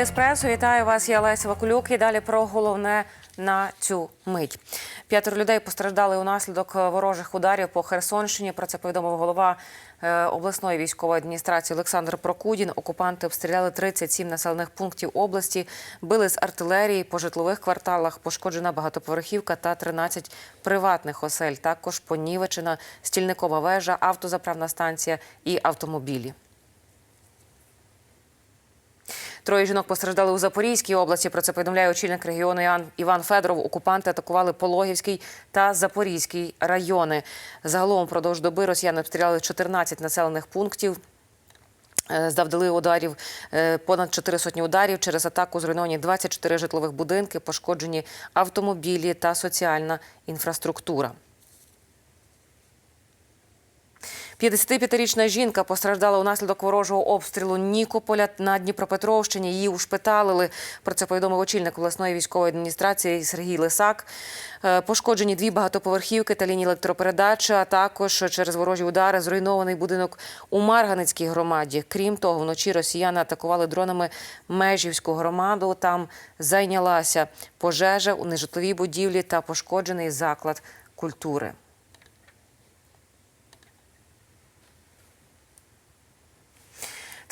Еспресо. Вітаю вас. Я Леся Вакулюк. І далі про головне на цю мить. П'ятеро людей постраждали унаслідок ворожих ударів по Херсонщині. Про це повідомив голова е, обласної військової адміністрації Олександр Прокудін. Окупанти обстріляли 37 населених пунктів області, били з артилерії по житлових кварталах. Пошкоджена багатоповерхівка та 13 приватних осель. Також понівечена стільникова вежа, автозаправна станція і автомобілі. Троє жінок постраждали у Запорізькій області. Про це повідомляє очільник регіону Іван Федоров. Окупанти атакували Пологівський та Запорізький райони. Загалом впродовж доби росіяни обстріляли 14 населених пунктів. Е, Завдали ударів е, понад 4 сотні ударів. Через атаку зруйновані 24 житлових будинки, пошкоджені автомобілі та соціальна інфраструктура. 55-річна жінка постраждала унаслідок ворожого обстрілу Нікополя на Дніпропетровщині. Її ушпиталили. Про це повідомив очільник обласної військової адміністрації Сергій Лисак. Е, Пошкоджені дві багатоповерхівки та лінії електропередачі, а також через ворожі удари зруйнований будинок у Марганицькій громаді. Крім того, вночі росіяни атакували дронами Межівську громаду. Там зайнялася пожежа у нежитловій будівлі та пошкоджений заклад культури. –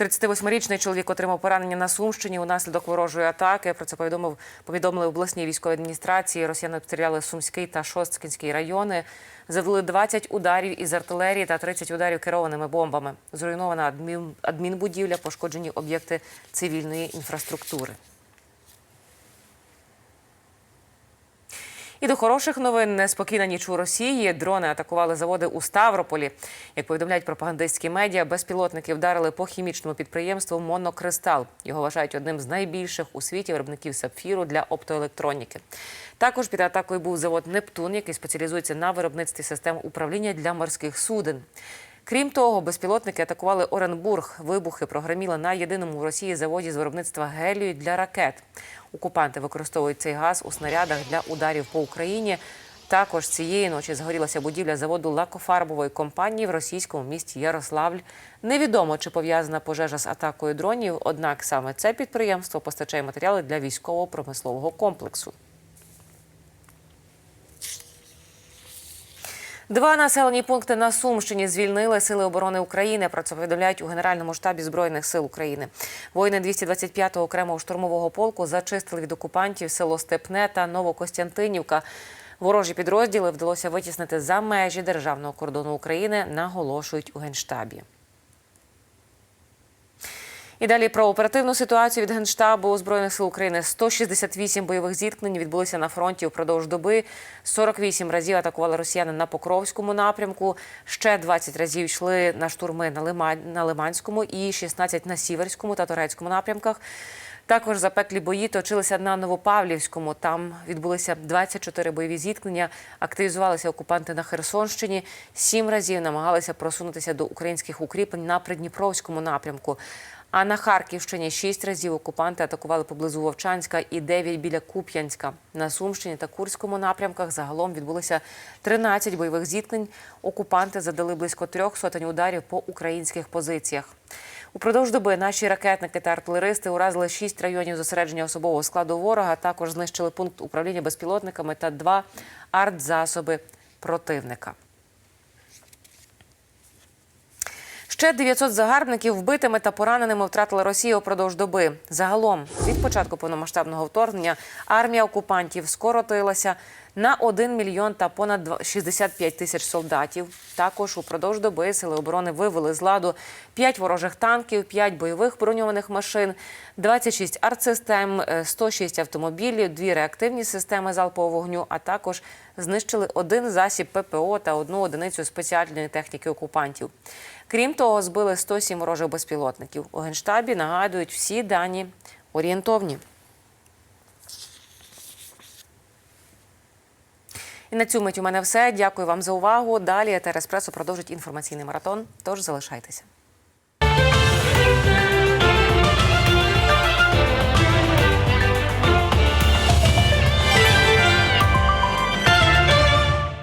38-річний чоловік отримав поранення на Сумщині унаслідок ворожої атаки. Про це повідомив повідомили обласній військовій адміністрації. Росіяни обстріляли Сумський та Шосткінський райони. Завели 20 ударів із артилерії та 30 ударів керованими бомбами. Зруйнована адмін, адмінбудівля, пошкоджені об'єкти цивільної інфраструктури. І до хороших новин неспокійна ніч у Росії. Дрони атакували заводи у Ставрополі. Як повідомляють пропагандистські медіа, безпілотники вдарили по хімічному підприємству Монокристал. Його вважають одним з найбільших у світі виробників сапфіру для оптоелектроніки. Також під атакою був завод Нептун, який спеціалізується на виробництві систем управління для морських суден. Крім того, безпілотники атакували Оренбург. Вибухи прогреміли на єдиному в Росії заводі з виробництва гелію для ракет. Окупанти використовують цей газ у снарядах для ударів по Україні. Також цієї ночі згорілася будівля заводу лакофарбової компанії в російському місті Ярославль. Невідомо, чи пов'язана пожежа з атакою дронів, однак саме це підприємство постачає матеріали для військово-промислового комплексу. Два населені пункти на Сумщині звільнили сили оборони України. Про це повідомляють у Генеральному штабі збройних сил України. Воїни 225-го окремого штурмового полку зачистили від окупантів село Степне та Новокостянтинівка. Ворожі підрозділи вдалося витіснити за межі державного кордону України, наголошують у генштабі. І далі про оперативну ситуацію від Генштабу Збройних сил України. 168 бойових зіткнень відбулися на фронті впродовж доби. 48 разів атакували росіяни на Покровському напрямку. Ще 20 разів йшли на штурми на, Лима... на Лиманському і 16 на Сіверському та Турецькому напрямках. Також запеклі бої точилися на Новопавлівському. Там відбулися 24 бойові зіткнення. Активізувалися окупанти на Херсонщині. Сім разів намагалися просунутися до українських укріплень на Придніпровському напрямку. А на Харківщині шість разів окупанти атакували поблизу Вовчанська і дев'ять біля Куп'янська. На Сумщині та Курському напрямках загалом відбулися 13 бойових зіткнень. Окупанти задали близько трьох сотень ударів по українських позиціях. Упродовж доби наші ракетники та артилеристи уразили шість районів зосередження особового складу ворога. Також знищили пункт управління безпілотниками та два артзасоби противника. Ще 900 загарбників вбитими та пораненими втратила Росія упродовж доби. Загалом, від початку повномасштабного вторгнення, армія окупантів скоротилася на 1 мільйон та понад два- 65 тисяч солдатів. Також упродовж доби сили оборони вивели з ладу 5 ворожих танків, 5 бойових броньованих машин, 26 артсистем, е, 106 автомобілів, 2 реактивні системи залпового вогню, а також знищили один засіб ППО та одну одиницю спеціальної техніки окупантів. Крім того, збили 107 ворожих безпілотників. У генштабі нагадують всі дані орієнтовні. І на цю мить у мене все. Дякую вам за увагу. Далі Еспресо продовжить інформаційний маратон. Тож залишайтеся.